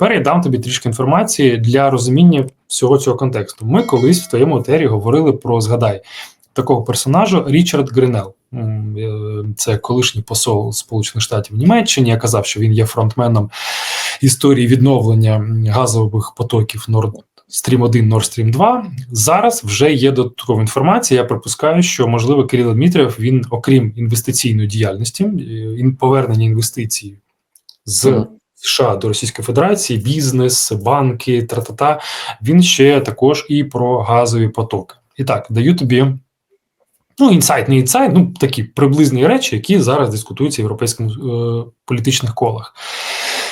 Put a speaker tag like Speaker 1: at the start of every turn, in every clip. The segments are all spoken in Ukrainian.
Speaker 1: тепер я дам тобі трішки інформації для розуміння всього цього контексту. Ми колись в твоєму етері говорили про згадай такого персонажа Річард Гринел. Е, Це колишній посол Сполучених Штатів Німеччині. Я казав, що він є фронтменом історії відновлення газових потоків Nord Stream 1, Nord Stream 2. Зараз вже є додаткова інформація. Я припускаю, що можливо Кирило Дмитрієв, він, окрім інвестиційної діяльності, е, повернення інвестицій з. США до Російської Федерації, бізнес, банки, тра-та-та, він ще також і про газові потоки. І так, даю тобі. Ну, інсайт, не інсайт, ну такі приблизні речі, які зараз дискутуються в європейському е, політичних колах.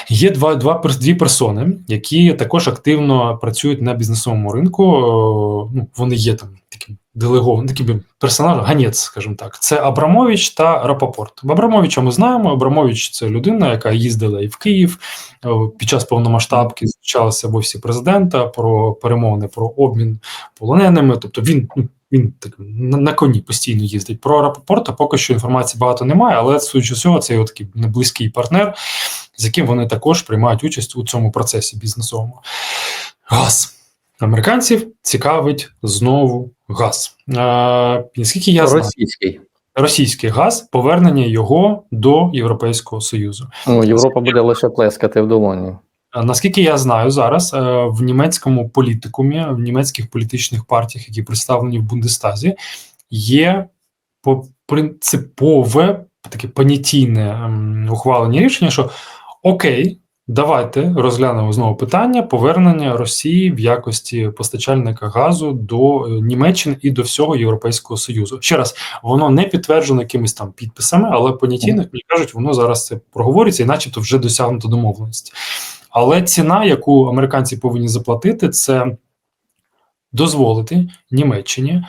Speaker 1: Є два, два дві персони, які також активно працюють на бізнесовому ринку. Е, Ну, вони є там таким делегованим, таким персонажем, ганець, скажімо так. Це Абрамович та Рапопорт. Абрамовича ми знаємо. Абрамович це людина, яка їздила і в Київ е, під час повномасштабки, зустрічалася в офісі президента про перемовини про обмін полоненими. Тобто він ну, він так на коні постійно їздить. Про Рапопорта поки що інформації багато немає, але судячи з цього, це його такий близький партнер, з яким вони також приймають участь у цьому процесі бізнесовому. Газ. Американців цікавить знову газ. Наскільки я знаю,
Speaker 2: Російський.
Speaker 1: російський газ, повернення його до Європейського Союзу.
Speaker 2: Ну, Європа буде лише плескати в долоні.
Speaker 1: Наскільки я знаю, зараз е, в німецькому політикумі, в німецьких політичних партіях, які представлені в Бундестазі, є по- принципове таке понятійне ем, ухвалення рішення, що окей, давайте розглянемо знову питання повернення Росії в якості постачальника газу до е, Німеччини і до всього Європейського Союзу. Ще раз, воно не підтверджено якимись там підписами, але понятійно, як кажуть, воно зараз це проговорюється, і начебто вже досягнуто домовленості. Але ціна, яку американці повинні заплатити, це дозволити Німеччині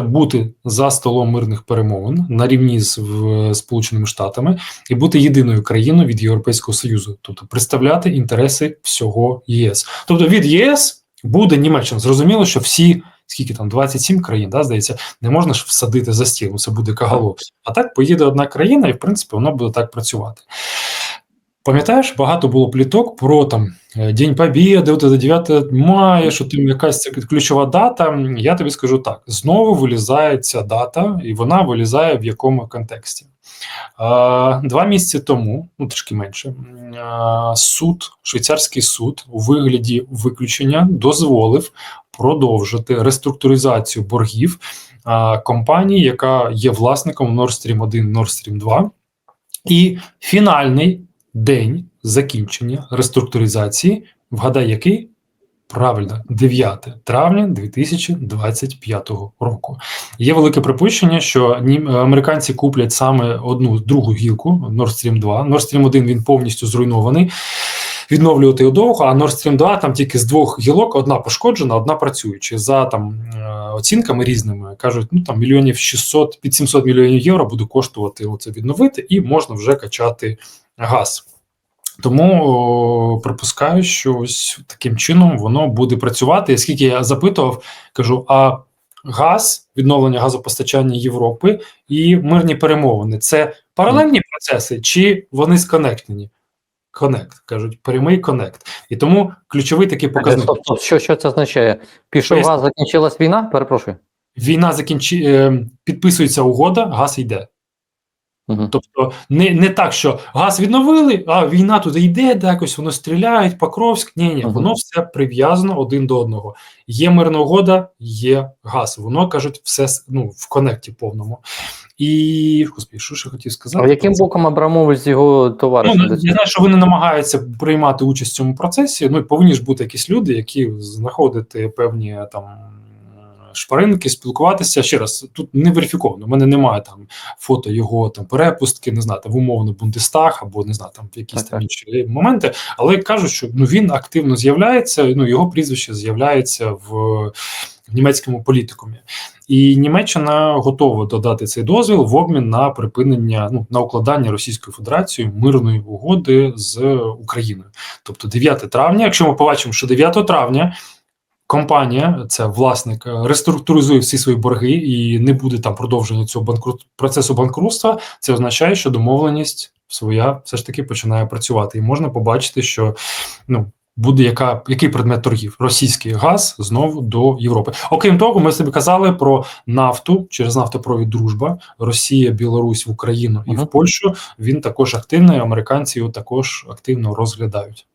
Speaker 1: бути за столом мирних перемовин на рівні з в, Сполученими Штатами і бути єдиною країною від Європейського Союзу, тобто представляти інтереси всього ЄС. Тобто від ЄС буде Німеччина. Зрозуміло, що всі. Скільки там 27 країн, да, здається, не можна ж всадити за стіл, це буде кагало. А так поїде одна країна, і в принципі воно буде так працювати. Пам'ятаєш, багато було пліток про там е, День Побєди, от це 9 мая, що там якась ця ключова дата. Я тобі скажу так: знову вилізає ця дата, і вона вилізає в якому контексті. Два місяці тому, ну трішки менше, суд, швейцарський суд у вигляді виключення дозволив продовжити реструктуризацію боргів компанії, яка є власником Nord Stream 1, Nord Stream 2. І фінальний день закінчення реструктуризації, вгадай, який? Правильно, 9 травня 2025 року. Є велике припущення, що американці куплять саме одну другу гілку Nord Stream 2. Nord Stream 1 він повністю зруйнований. Відновлювати його довго, а Nord Stream 2 там тільки з двох гілок одна пошкоджена, одна працююча. За там е, оцінками різними кажуть, ну там мільйонів 600, під 700 мільйонів євро буде коштувати оце відновити, і можна вже качати газ. Тому о, припускаю, що ось таким чином воно буде працювати. І скільки я запитував, кажу: а газ, відновлення газопостачання Європи і мирні перемовини це паралельні процеси, чи вони сконектені? Конект кажуть, прямий конект. І тому ключовий такий показник.
Speaker 2: Стоп, стоп, що, що це означає? Пішов газ, закінчилась війна? Перепрошую.
Speaker 1: Війна закінчи... е, підписується угода, газ йде.
Speaker 2: Угу.
Speaker 1: Тобто не, не так, що газ відновили, а війна туди йде, де якось воно стріляють, Покровськ. Ні, ні,
Speaker 2: Мгм.
Speaker 1: воно все прив'язано один до одного. Є мирна угода, є газ. Воно кажуть, все ну, в конекті повному. І господи, що ще хотів сказати?
Speaker 2: А яким боком Абрамович з його товаришем?
Speaker 1: ну, я знаю, що вони намагаються приймати участь в цьому процесі. Ну і повинні ж бути якісь люди, які знаходити певні там шпаринки, спілкуватися. Ще раз, тут не верифіковано. У мене немає там фото його там перепустки, не знаю, там в умовно Бундестаг або не знаю, там якісь
Speaker 2: Так,
Speaker 1: там інші моменти. Але кажуть, що ну він активно з'являється. Ну його прізвище з'являється в, в німецькому політикумі. І Німеччина готова додати цей дозвіл в обмін на припинення ну на укладання Російською Федерацією мирної угоди з Україною. Тобто 9 травня, якщо ми побачимо, що 9 травня компанія, це власник, е, реструктуризує всі свої борги і не буде там продовження цього банкрут процесу банкрутства, це означає, що домовленість своя все ж таки починає працювати, і можна побачити, що ну буде яка, який предмет торгів? Російський газ знову до Європи. Окрім того, ми собі казали про нафту через нафтопровід Дружба, Росія, Білорусь в Україну і
Speaker 2: Мгм.
Speaker 1: в Польщу. Він також активний. Американці його також активно розглядають.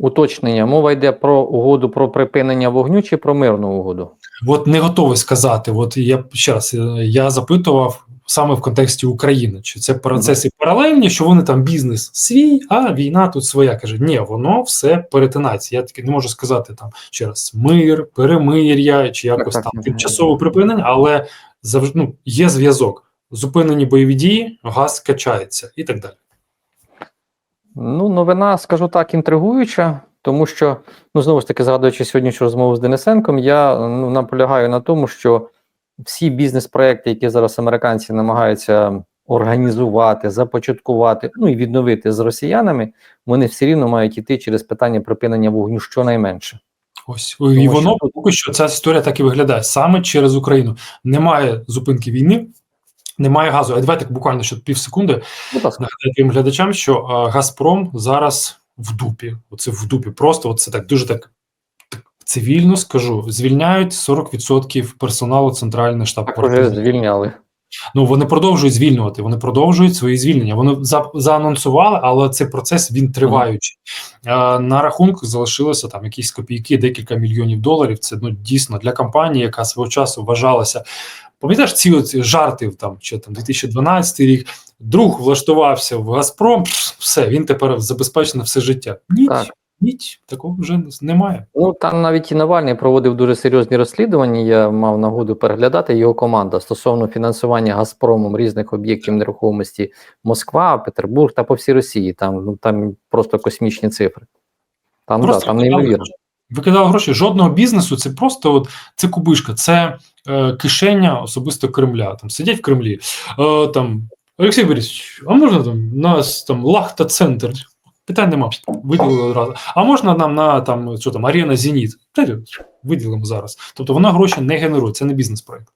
Speaker 2: Уточнення. Мова йде про угоду про припинення вогню чи про мирну угоду?
Speaker 1: От не готовий сказати. От я ще раз я запитував саме в контексті України, чи це процеси паралельні, що вони там бізнес свій, а війна тут своя. Каже, ні, воно все перетинається. Я таки не можу сказати там ще раз мир, перемир'я чи якось
Speaker 2: Так,
Speaker 1: там
Speaker 2: так.
Speaker 1: тимчасове припинення, але завжди ну, є зв'язок. Зупинені бойові дії, газ качається і так далі.
Speaker 2: Ну, новина, скажу так, інтригуюча, тому що, ну, знову ж таки, згадуючи сьогоднішню розмову з Денисенком, я ну, наполягаю на тому, що всі бізнес-проекти, які зараз американці намагаються організувати, започаткувати, ну і відновити з росіянами, вони все рівно мають іти через питання припинення вогню щонайменше.
Speaker 1: Ось і воно поки що ця історія так і виглядає саме через Україну. Немає зупинки війни, немає газу. А давайте буквально ще пів секунди. Нагадаю тим глядачам, що е, Газпром зараз в дупі. Оце в дупі. Просто це так дуже так, цивільно скажу. Звільняють 40% персоналу центральний штаб
Speaker 2: Так уже звільняли.
Speaker 1: Ну вони продовжують звільнювати. Вони продовжують свої звільнення. Вони за, заанонсували, але цей процес він триваючий. Е, на рахунку залишилося там якісь копійки, декілька мільйонів доларів. Це ну дійсно для компанії, яка свого часу вважалася. Пам'ятаєш ці от жарти там, чи там 2012 рік. Друг влаштувався в Газпром. Все, він тепер забезпечений все життя. Ні,
Speaker 2: Так.
Speaker 1: ні, такого вже немає.
Speaker 2: Ну там навіть і Навальний проводив дуже серйозні розслідування. Я мав нагоду переглядати його команда стосовно фінансування Газпромом різних об'єктів нерухомості Москва, Петербург та по всій Росії. Там ну там просто космічні цифри. Там да, там неймовірно.
Speaker 1: Викидали гроші. Жодного бізнесу. Це просто от це кубишка, це е, кишеня особисто Кремля. Там сидять в Кремлі. Е, там Олексій Борисович, а можна там нас там Лахта центр? Питань нема. Виділили одразу. А можна нам на там що там арена Зеніт? Виділимо зараз. Тобто вона гроші не генерує, це не бізнес-проект.